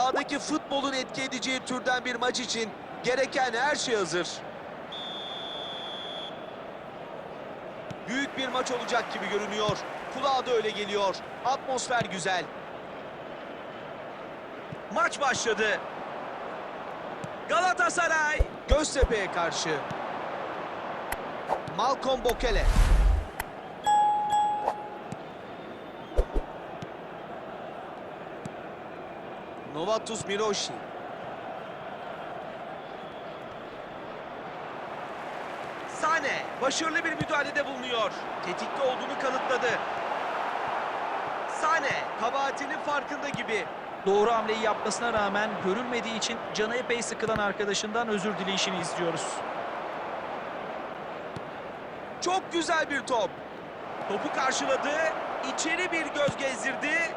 Sahadaki futbolun etki edeceği türden bir maç için gereken her şey hazır. Büyük bir maç olacak gibi görünüyor. Kulağa da öyle geliyor. Atmosfer güzel. Maç başladı. Galatasaray Göztepe'ye karşı. Malcolm Bokele. Novatus Miroshi. Sane başarılı bir müdahalede bulunuyor. Tetikte olduğunu kanıtladı. Sane kabahatinin farkında gibi. Doğru hamleyi yapmasına rağmen görülmediği için canı epey sıkılan arkadaşından özür dileyişini izliyoruz. Çok güzel bir top. Topu karşıladı. içeri bir göz gezdirdi.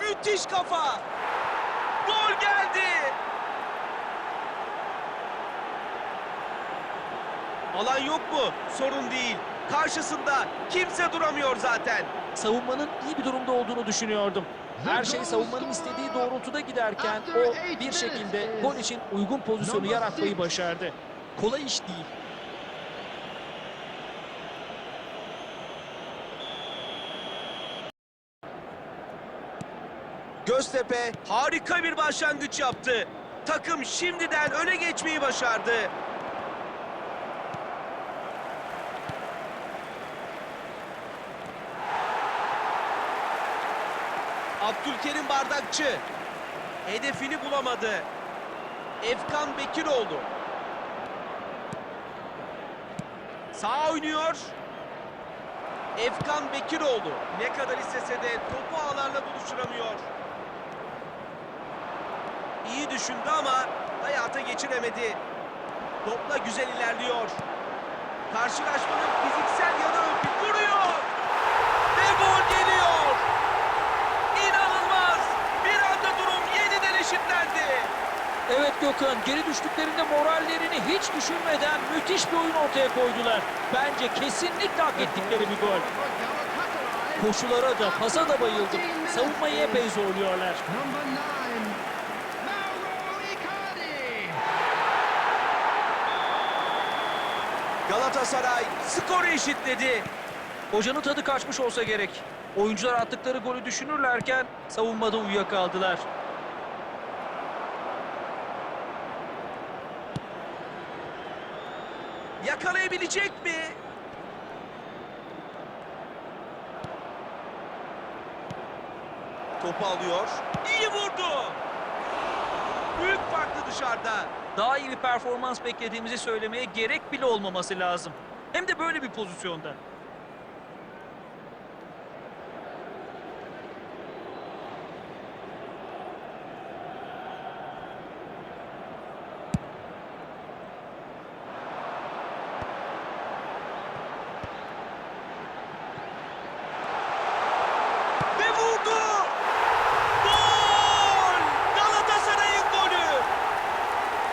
Müthiş kafa. Gol geldi. Alan yok mu? Sorun değil. Karşısında kimse duramıyor zaten. Savunmanın iyi bir durumda olduğunu düşünüyordum. Her şey savunmanın istediği doğrultuda giderken o bir şekilde gol için uygun pozisyonu yaratmayı başardı. Kolay iş değil. Göztepe harika bir başlangıç yaptı. Takım şimdiden öne geçmeyi başardı. Abdülkerim Bardakçı hedefini bulamadı. Efkan Bekiroğlu sağ oynuyor. Efkan Bekiroğlu ne kadar istese de topu ağlarla buluşturamıyor. Düşündü ama hayata geçiremedi. Topla güzel ilerliyor. Karşılaşmanın fiziksel yanı vuruyor. Ve gol geliyor. İnanılmaz. Bir anda durum yeniden eşitlendi. Evet Gökhan, geri düştüklerinde morallerini hiç düşünmeden müthiş bir oyun ortaya koydular. Bence kesinlikle hak ettikleri bir gol. Koşulara da, pasa da bayıldım. Savunmayı epey zorluyorlar. Number nine, Mauro Icardi. Galatasaray skoru eşitledi. Hocanın tadı kaçmış olsa gerek. Oyuncular attıkları golü düşünürlerken savunmada uyuyakaldılar. Yakalayabilecek mi? Topu alıyor. İyi vurdu. Büyük farklı dışarıda. Daha iyi bir performans beklediğimizi söylemeye gerek bile olmaması lazım. Hem de böyle bir pozisyonda. Ve vurdu. Gol! Galatasaray'ın golü.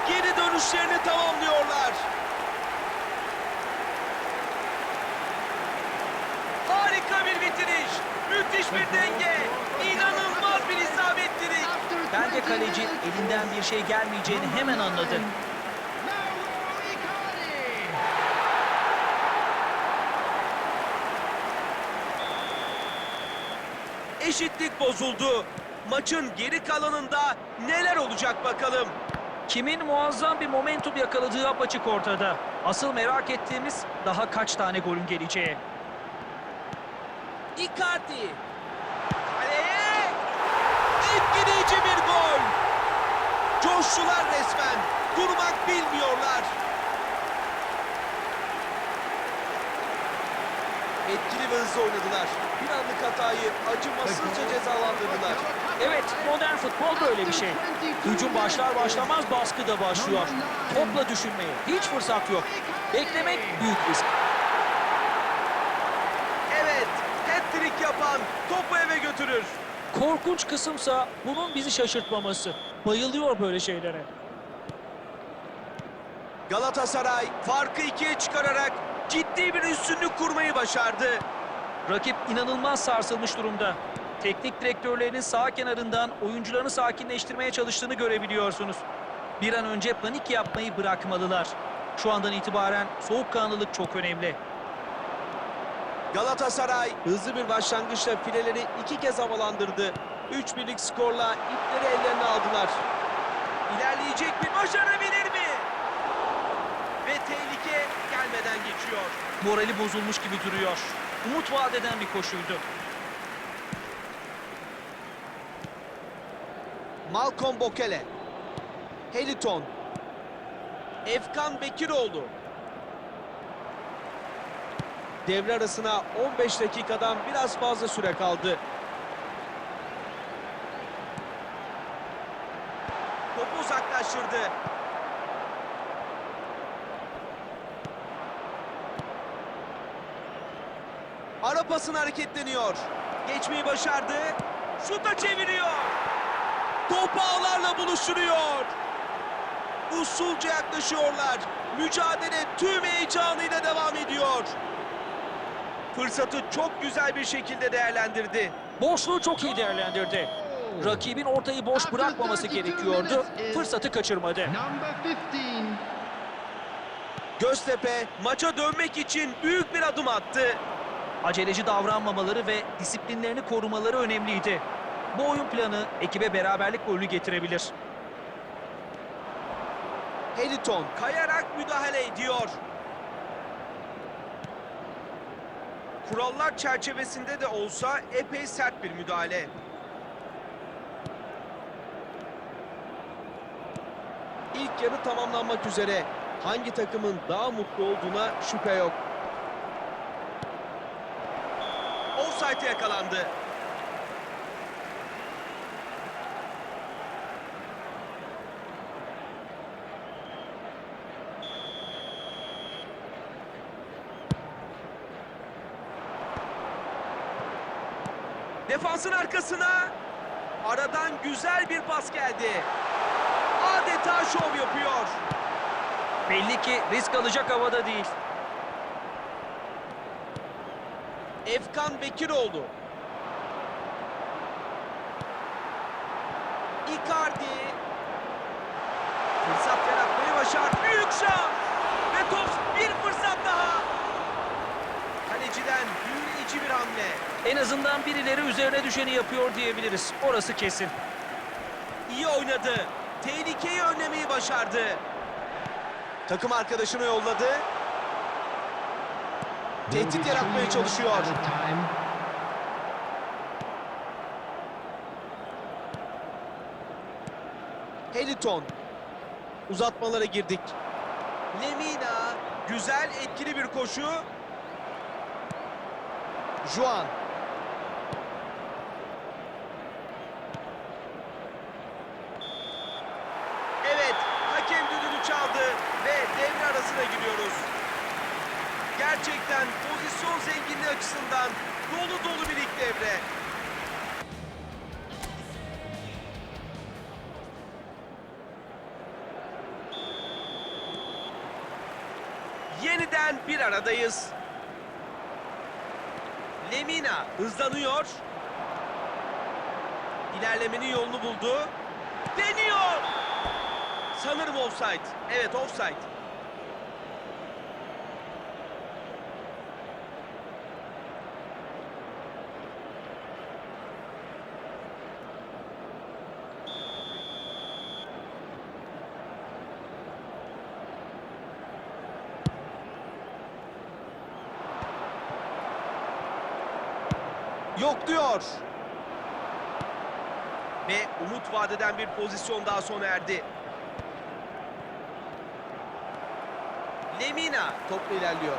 Geri dönüşlerini tamamlıyorlar. Harika bir bitiriş. Müthiş bir denge. İnanılmaz bir isabetlilik. Bence kaleci elinden bir şey gelmeyeceğini hemen anladı. Eşitlik bozuldu. Maçın geri kalanında neler olacak bakalım. Kimin muazzam bir momentum yakaladığı apaçık ortada. Asıl merak ettiğimiz daha kaç tane golün geleceği. Icardi. Kaleye. Etkileyici bir gol. Coştular resmen. Durmak bilmiyorlar. Etkili ve hızlı oynadılar. Bir anlık hatayı acımasızca cezalandırdılar. Evet, modern futbol böyle bir şey. Hücum başlar başlamaz baskı da başlıyor. Topla düşünmeye hiç fırsat yok. Beklemek büyük risk. Evet, hat-trick yapan topu eve götürür. Korkunç kısımsa bunun bizi şaşırtmaması. Bayılıyor böyle şeylere. Galatasaray farkı ikiye çıkararak ciddi bir üstünlük kurmayı başardı. Rakip inanılmaz sarsılmış durumda. Teknik direktörlerinin sağ kenarından oyuncularını sakinleştirmeye çalıştığını görebiliyorsunuz. Bir an önce panik yapmayı bırakmalılar. Şu andan itibaren soğukkanlılık çok önemli. Galatasaray hızlı bir başlangıçla fileleri iki kez havalandırdı. 3-1'lik skorla ipleri ellerine aldılar. İlerleyecek mi? Başarabilir mi? Ve tehlike gelmeden geçiyor. Morali bozulmuş gibi duruyor. Umut vaat eden bir koşuydu. Malcolm Bokele. Heliton. Efkan Bekiroğlu. Devre arasına 15 dakikadan biraz fazla süre kaldı. Topu uzaklaştırdı. Ara pasını hareketleniyor. Geçmeyi başardı. Şuta çeviriyor. Top ağlarla buluşturuyor. Usulca yaklaşıyorlar. Mücadele tüm heyecanıyla devam ediyor. Fırsatı çok güzel bir şekilde değerlendirdi. Boşluğu çok iyi değerlendirdi. Rakibin ortayı boş bırakmaması gerekiyordu. Fırsatı kaçırmadı. Number 15. Göztepe maça dönmek için büyük bir adım attı. Aceleci davranmamaları ve disiplinlerini korumaları önemliydi. Bu oyun planı ekibe beraberlik golünü getirebilir. Heliton kayarak müdahale ediyor. Kurallar çerçevesinde de olsa epey sert bir müdahale. İlk yarı tamamlanmak üzere. Hangi takımın daha mutlu olduğuna şüphe yok. Offside'e yakalandı. Defansın arkasına aradan güzel bir pas geldi. Adeta şov yapıyor. Belli ki risk alacak havada değil. Efkan Bekiroğlu. Icardi. Fırsat yaratmayı başardı. Büyük şans. Ve top bir fırsat daha. Kaleciden büyüleyici bir hamle. En azından birileri üzerine düşeni yapıyor diyebiliriz. Orası kesin. İyi oynadı. Tehlikeyi önlemeyi başardı. Takım arkadaşını yolladı. Tehdit yaratmaya çalışıyor. Heliton. Uzatmalara girdik. Lemina. Güzel etkili bir koşu. Juan. Ve devre arasına giriyoruz. Gerçekten pozisyon zenginliği açısından dolu dolu bir ilk devre. Yeniden bir aradayız. Lemina hızlanıyor. İlerlemenin yolunu buldu. Deniyor. Sanırım offside. Evet offside. Yok diyor. Ve umut vadeden bir pozisyon daha sona erdi. Lemina topla ilerliyor.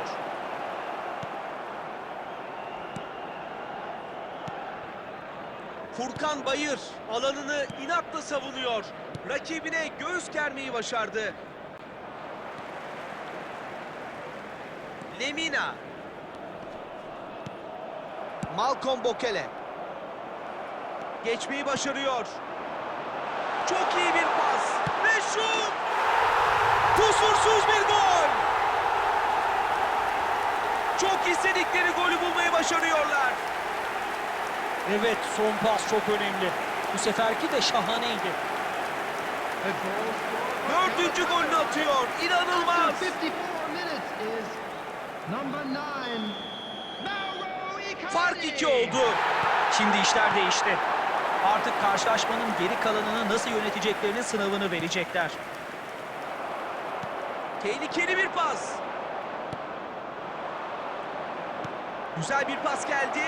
Furkan Bayır alanını inatla savunuyor. Rakibine göğüs germeyi başardı. Lemina. Malcolm Bokele. Geçmeyi başarıyor. Çok iyi bir pas. Ve şut! Kusursuz bir gol! Çok istedikleri golü bulmayı başarıyorlar. Evet son pas çok önemli. Bu seferki de şahaneydi. Dördüncü golünü atıyor. İnanılmaz. After 54 minutes is number 9, Mauro Icardi. Fark iki oldu. Şimdi işler değişti. Artık karşılaşmanın geri kalanını nasıl yöneteceklerinin sınavını verecekler. Tehlikeli bir pas. Güzel bir pas geldi.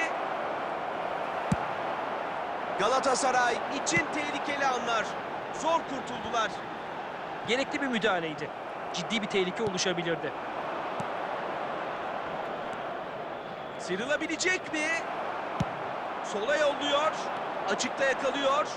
Galatasaray için tehlikeli anlar. Zor kurtuldular. Gerekli bir müdahaleydi. Ciddi bir tehlike oluşabilirdi. Sıyrılabilecek mi? Sola yolluyor. Açıkta yakalıyor.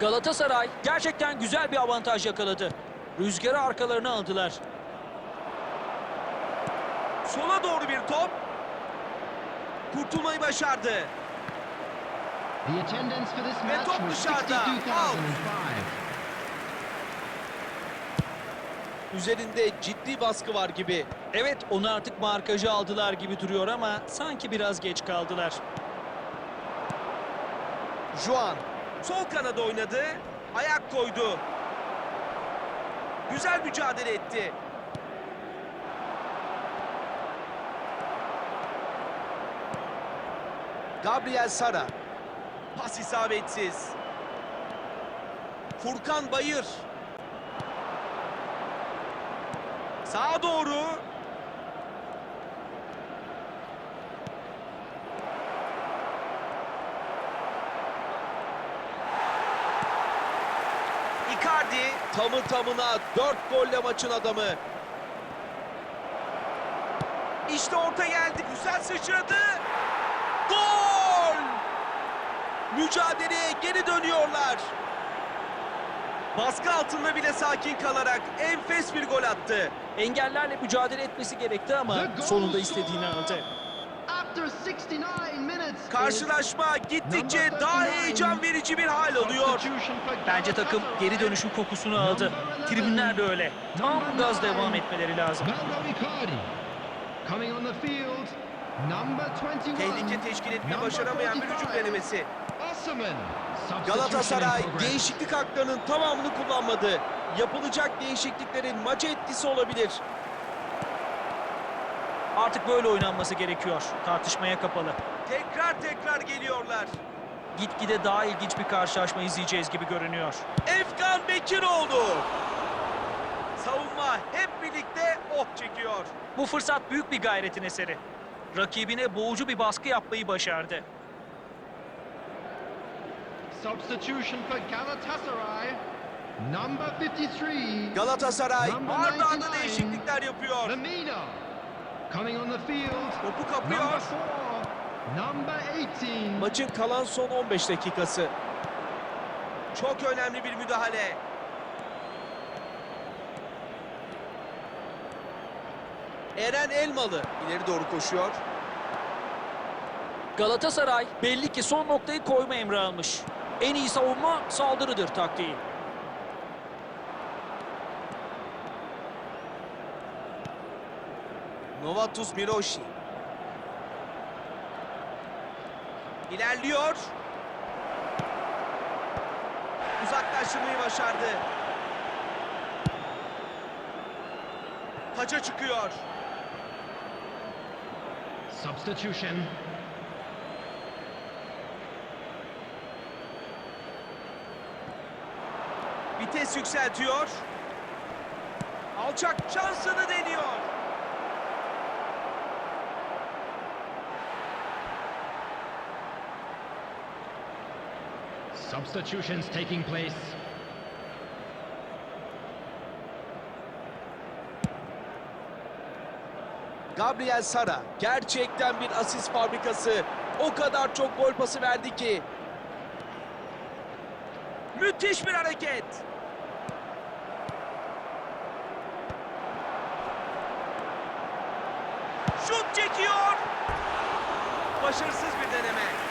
Galatasaray gerçekten güzel bir avantaj yakaladı. Rüzgarı arkalarına aldılar. Sola doğru bir top. Kurtulmayı başardı. Ve match top dışarıda. 62,005. Üzerinde ciddi baskı var gibi. Evet onu artık markajı aldılar gibi duruyor ama sanki biraz geç kaldılar. Juan sol kanada oynadı. Ayak koydu. Güzel mücadele etti. Gabriel Sara. Pas isabetsiz. Furkan Bayır. Sağa doğru. Icardi tamı tamına 4 golle maçın adamı. İşte orta geldi. Güzel sıçradı. Gol! Mücadeleye geri dönüyorlar. Baskı altında bile sakin kalarak enfes bir gol attı. Engellerle mücadele etmesi gerekti ama sonunda istediğini aldı. Karşılaşma gittikçe daha 39. heyecan verici bir hal alıyor. Bence takım geri dönüşün kokusunu aldı. Tribünler de öyle. Tam gaz devam etmeleri lazım. Mauro Icardi. Coming on the field, number 21. Tehlike teşkil etmeyi başaramayan bir hücum 45, denemesi. Galatasaray değişiklik haklarının tamamını kullanmadı. Yapılacak değişikliklerin maça etkisi olabilir. Artık böyle oynanması gerekiyor. Tartışmaya kapalı. Tekrar tekrar geliyorlar. Gitgide daha ilginç bir karşılaşma izleyeceğiz gibi görünüyor. Efkan Bekiroğlu. Savunma hep birlikte oh çekiyor. Bu fırsat büyük bir gayretin eseri. Rakibine boğucu bir baskı yapmayı başardı. Substitution for Galatasaray. Number 53. Galatasaray 99. değişiklikler yapıyor. Lamina. Coming on the field. Topu Number kapıyor. 4. Number 18. Maçın kalan son 15 dakikası. Çok önemli bir müdahale. Eren Elmalı ileri doğru koşuyor. Galatasaray belli ki son noktayı koyma emri almış. En iyi savunma saldırıdır taktiği. Novatus Miroshi. İlerliyor. Uzaklaştırmayı başardı. Taça çıkıyor. Substitution. Vites yükseltiyor. Alçak şansını deniyor. Substitutions taking place. Gabriel Sara gerçekten bir asist fabrikası. O kadar çok gol pası verdi ki. Müthiş bir hareket. Şut çekiyor. Başarısız bir deneme.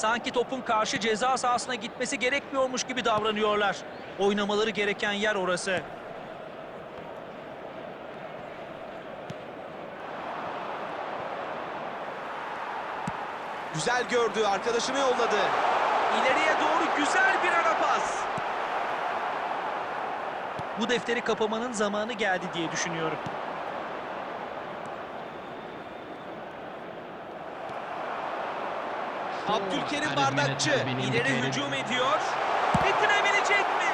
Sanki topun karşı ceza sahasına gitmesi gerekmiyormuş gibi davranıyorlar. Oynamaları gereken yer orası. Güzel gördü, arkadaşını yolladı. İleriye doğru güzel bir ara pas. Bu defteri kapamanın zamanı geldi diye düşünüyorum. Abdülkerim Bardakçı ileri hücum ediyor. Bitirebilecek mi?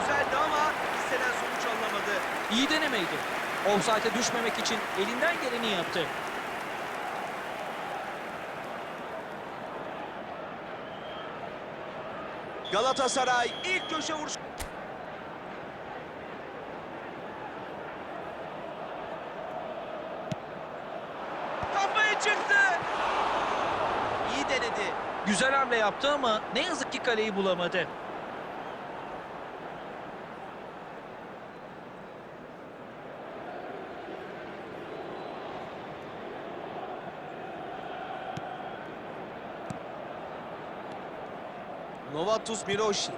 Güzeldi ama istenen sonuç alınamadı. İyi denemeydi. Offside'e düşmemek için elinden geleni yaptı. Galatasaray ilk köşe vuruş. Güzel hamle yaptı ama ne yazık ki kaleyi bulamadı. Novatus Miroshi.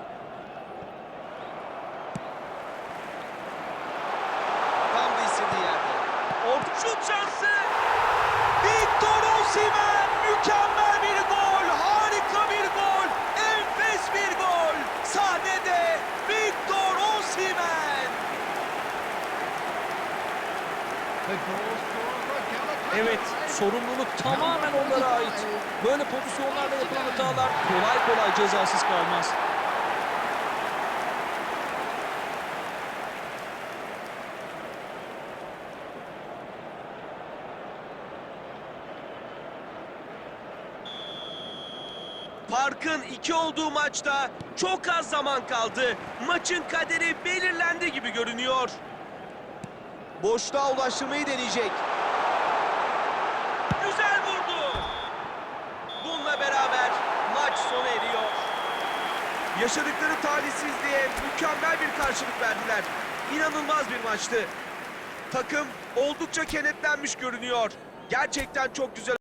Tam da istediği yerde. Orta şut şansı. Victor Osimhen mükemmel bir gol. Harika bir gol. Enfes bir gol. Sahnede Victor Osimhen. The goal scorer for Galatasaray. Evet, sorumluluk tamamen onlara ait. Böyle pozisyonlarda yapılan hatalar kolay kolay cezasız kalmaz. Farkın iki olduğu maçta çok az zaman kaldı. Maçın kaderi belirlendi gibi görünüyor. Boşluğa ulaştırmayı deneyecek. Güzel vurdu. Bununla beraber maç sona eriyor. Yaşadıkları talihsizliğe mükemmel bir karşılık verdiler. İnanılmaz bir maçtı. Takım oldukça kenetlenmiş görünüyor. Gerçekten çok güzel